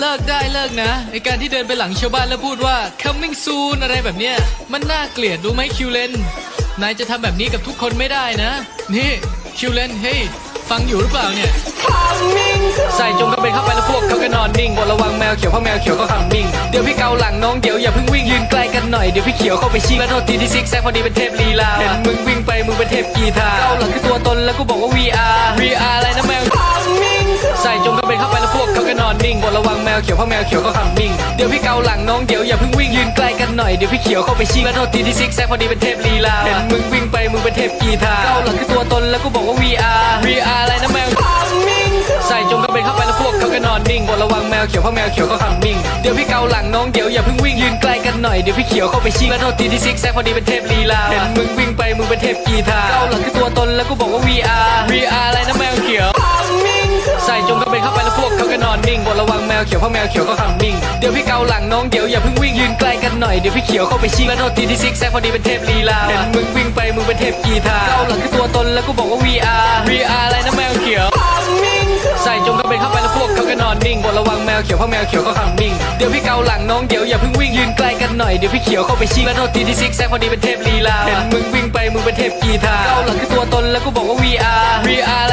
เลิกได้เลิกนะไอการที่เดินไปหลังชาวบ้านแล้วพูดว่า coming soon อะไรแบบเนี้ย มันน่าเกลียดรู้ไหมคิวเลนนายจะทำแบบนี้กับทุกคนไม่ได้นะ นี่คิวเลนเฮ้ยฟังอยู่หรือเปล่าเนี่ย ใส่จงกระเบนเข้าไปแล้วพวกเขาก็นอนนิ่งบนระวังแมวเขียวเพราะแมวเขียวก็ขังนิ่ง เดี๋ยวพี่เกาหลังน้องเดี๋ยวอย่าเพิ่งวิ่งยืนใกล้กันหน่อยเดี๋ยวพี่เขียวเข้าไปชิงและโทษทีที่ซิกแซกพอดีเป็นเทพลีลาเห็นมึงวิ่งไปมึงเป็นเทพกีตาร์เกาหลังคือตัวตนแล้วกูบอกว่า VR VR อะไรนะแมว นิ่งบนระวังแมวเขียวเพราะแมวเขียวก็ขังนิ่งเดี๋ยวพี่เกาหลังน้องเดี๋ยวอย่าเพิ่งวิ่งยืนใกล้กันหน่อยเดี๋ยวพี่เขียวเข้าไปชิงและโทษทีที่ซิกแซกพอดีเป็นเทพลีลาเห็นมึงวิ่งไปมึงเป็นเทพกีตาร์เกาหลังคือตัวตนแล้วกูบอกว่า VR VR อะไรนะแมวใส่จงกระเบนเข้าไปแล้วพวกเขาก็นอนนิ่งบนระวังแมวเขียวเพราะแมวเขียวก็ขังนิ่งเดี๋ยวพี่เกาหลังน้องเดี๋ยวอย่าเพิ่งวิ่งยืนใกล้กันหน่อยเดี๋ยวพี่เขียวเข้าไปชิงและโทษทีที่ซิกแซกพอดีเป็นเทพลีลาเห็นมึงวิ่งไปมึงเป็นเทพกีตาร์เกาหลังคือตัวตนแล้วกูบอกว่า VR VR อะไรนะแมว บนระวังแมวเขียวเพราะแมวเขียวก็ขังนิ่ง เดี๋ยวพี่เกาหลังน้องเดี๋ยวอย่าเพิ่งวิ่งยืนใกล้กันหน่อยเดี๋ยวพี่เขียวเข้าไปชิงและโทษทีที่ซิกแซกพอดีเป็นเทพลีลาเห็นมึงวิ่งไปมึงเป็นเทพกีตาร์เกาหลังคือตัวตนแล้วกูบอกว่า VR VR อะไรนะแมวเขียวใส่จงกระเบนเข้าไปแล้วพวกเขาก็นอนนิ่งบนระวังแมวเขียวเพราะแมวเขียวก็ขังนิ่งเดี๋ยวพี่เกาหลังน้องเดี๋ยวอย่าเพิ่งวิ่งยืนใกล้กันหน่อยเดี๋ยวพี่เขียวเข้าไปชิงและโทษทีที่ซิกแซกพอดีเป็นเทพลีลาเห็นมึงวิ่งไปมึงเป็นเทพกีตาร์เกาหลังคือตัวตนแล้วกูบอกว่า VR VR